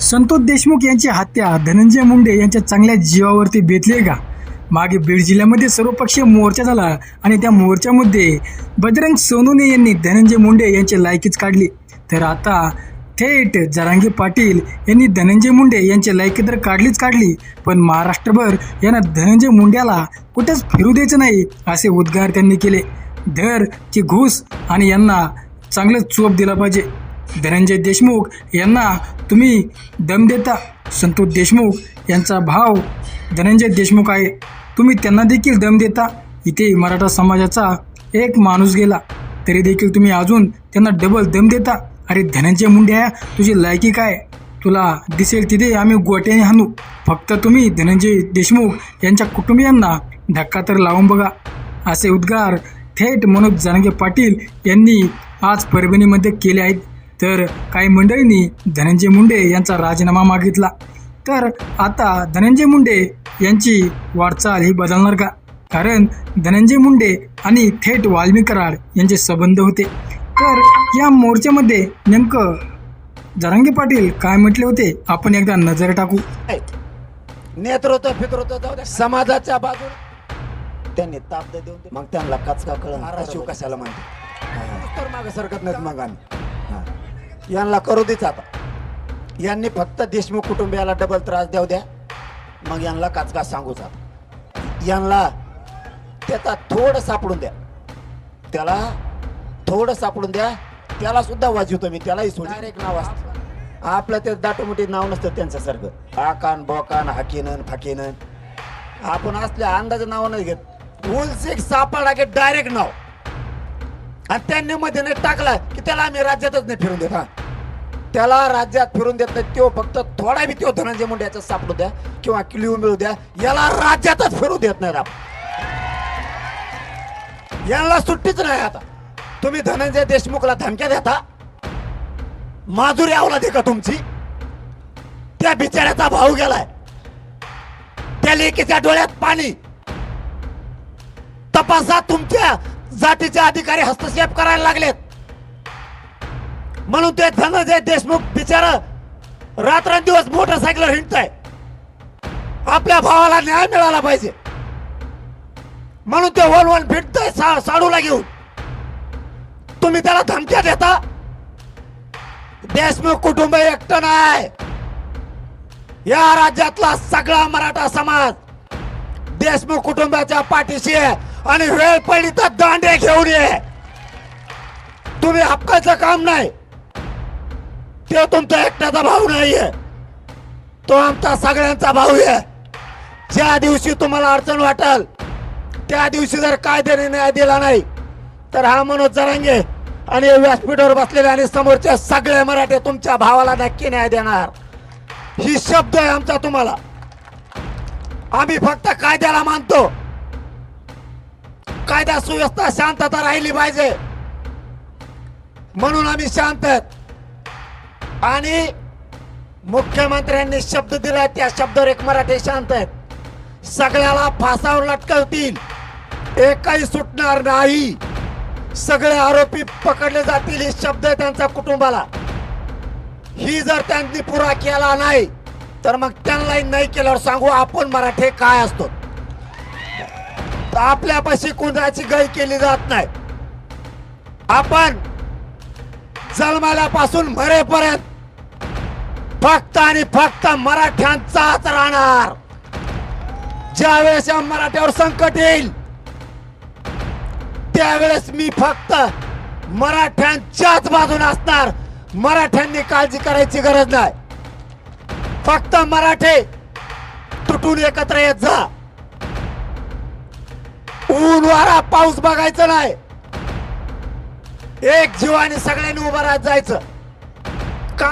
संतोष देशमुख यांची हत्या. धनंजय मुंडे यांच्या चांगल्या जीवावरती बेतली का? मागे बीड जिल्ह्यामध्ये सर्वपक्षीय मोर्चा झाला आणि त्या मोर्चामध्ये बजरंग सोनोने यांनी धनंजय मुंडे यांची लायकीच काढली. तर आता थेट जरांगी पाटील यांनी धनंजय मुंडे यांची लायकी तर काढलीच काढली पण महाराष्ट्रभर यांना धनंजय मुंड्याला कुठेच फिरू द्यायचं नाही असे उद्गार त्यांनी केले. धर की घुस आणि यांना चांगलं चोप दिला पाहिजे. धनंजय देशमुख यांना तुम्ही दम देता. संतोष देशमुख यांचा भाव धनंजय देशमुख आहे. तुम्ही त्यांना देखील दम देता. इथे मराठा समाजाचा एक माणूस गेला. तरी देखील तुम्ही अजून त्यांना डबल दम देता. अरे धनंजय मुंड्या तुझी लायकी काय? तुला दिसेल तिथे आम्ही गोट्याने हाणू. फक्त तुम्ही धनंजय देशमुख यांच्या कुटुंबियांना धक्का तर लावून बघा. असे उद्गार थेट मनोज जानगे पाटील यांनी आज परभणीमध्ये केले आहेत. तर काही मंडळींनी धनंजय मुंडे यांचा राजीनामा मागितला. तर आता धनंजय मुंडे यांची वाटचाल ही बदलणार का? कारण धनंजय मुंडे आणि थेट वाल्मी कराड यांचे संबंध होते. तर या मोर्चामध्ये नेमकं जरांगे पाटील काय म्हटले होते? आपण एकदा नजर टाकू. नेतृत्व फितृत्व समाजाच्या बाजूने. त्यांनी ताब्द देऊन मग त्यांना कचका कळ शिव कशाला म्हणते मागे सरकत नाहीत मग आम्ही. यांना करू देच आता यांनी फक्त देशमुख कुटुंबियाला डबल त्रास देऊ द्या. मग यांना काचका सांगूच आता यांना त्याचा थोडं सापडून द्या. त्याला थोडं सापडून द्या. त्याला सुद्धा वाजवतो मी. त्यालाही सोड डायरेक्ट नाव असतं. आपलं ते दाटोमुटी नाव नसतं त्यांच्यासारखं. आकान बोकान हाकीनन फाकीनन. आपण असल्या अंदाज नाव नाही घेत. उलसिक सापडला की डायरेक्ट नाव. आणि त्यांनी मध्ये नाही टाकला की त्याला आम्ही राज्यातच नाही फिरून देत हा. त्याला राज्यात फिरून देत नाही तो फक्त थोडा बी तो धनंजय मुंडे याचा सापडू द्या किंवा किलिव मिळू द्या याला राज्यातच फिरू देत नाही आपण. यांना सुट्टीच नाही आता. तुम्ही धनंजय देशमुखला धमक्या देता माधुरी अवलादी का तुमची? त्या बिचाऱ्याचा भाऊ गेलाय. त्या लेकीच्या डोळ्यात पाणी. तपासा तुमच्या जातीचे अधिकारी हस्तक्षेप करायला लागलेत. म्हणून ते धनंजय देशमुख बिचार रात्रंदिवस मोटरसायकलवर हिंडताय. आपल्या भावाला न्याय मिळाला पाहिजे. म्हणून ते वलवल फिरतय साडूला घेऊन. तुम्ही त्याला धमक्या देता? देशमुख कुटुंब एकटं नाही. या राज्यातला सगळा मराठा समाज देशमुख कुटुंबाच्या पाठीशी आहे आणि वेळ पडली तर दांडे घेऊन ये. तुम्ही हक्काचं काम नाही. तो तुमचा एकट्याचा भाऊ नाहीये. तो आमचा सगळ्यांचा भाऊ आहे. ज्या दिवशी तुम्हाला अडचण वाटेल त्या दिवशी जर कायद्याने न्याय दिला नाही तर हा मनोज जरांगे आणि व्यासपीठावर बसलेले आणि समोरच्या सगळे मराठे तुमच्या भावाला नक्की न्याय देणार. ही शब्द आहे आमचा तुम्हाला. आम्ही फक्त कायद्याला मानतो. कायदा सुव्यवस्था शांतता राहिली पाहिजे. म्हणून आम्ही शांत आहेत. आणि मुख्यमंत्र्यांनी शब्द दिला त्या शब्दावर एक मराठी शांत आहेत. सगळ्याला फासावर लटकवतील. एकही सुटणार नाही. सगळे आरोपी पकडले जातील हे शब्द आहे त्यांच्या कुटुंबाला. ही जर त्यांनी पुरा केला नाही तर मग त्यांनाही नाही केल्यावर सांगू आपण मराठे काय असतो. तर आपल्यापाशी कुणाची गय केली जात नाही. आपण जन्माल्यापासून मरेपर्यंत फक्त आणि फक्त मराठ्यांचाच राहणार. ज्यावेळेस या मराठ्यावर संकट येईल त्यावेळेस मी फक्त मराठ्यांच्याच बाजून असणार. मराठ्यांनी काळजी करायची गरज नाही. फक्त मराठे तुटून एकत्र येत जा. ऊन वारा पाऊस बघायचं नाही. एक जीवाने सगळ्यांनी उभं राहत जायचं.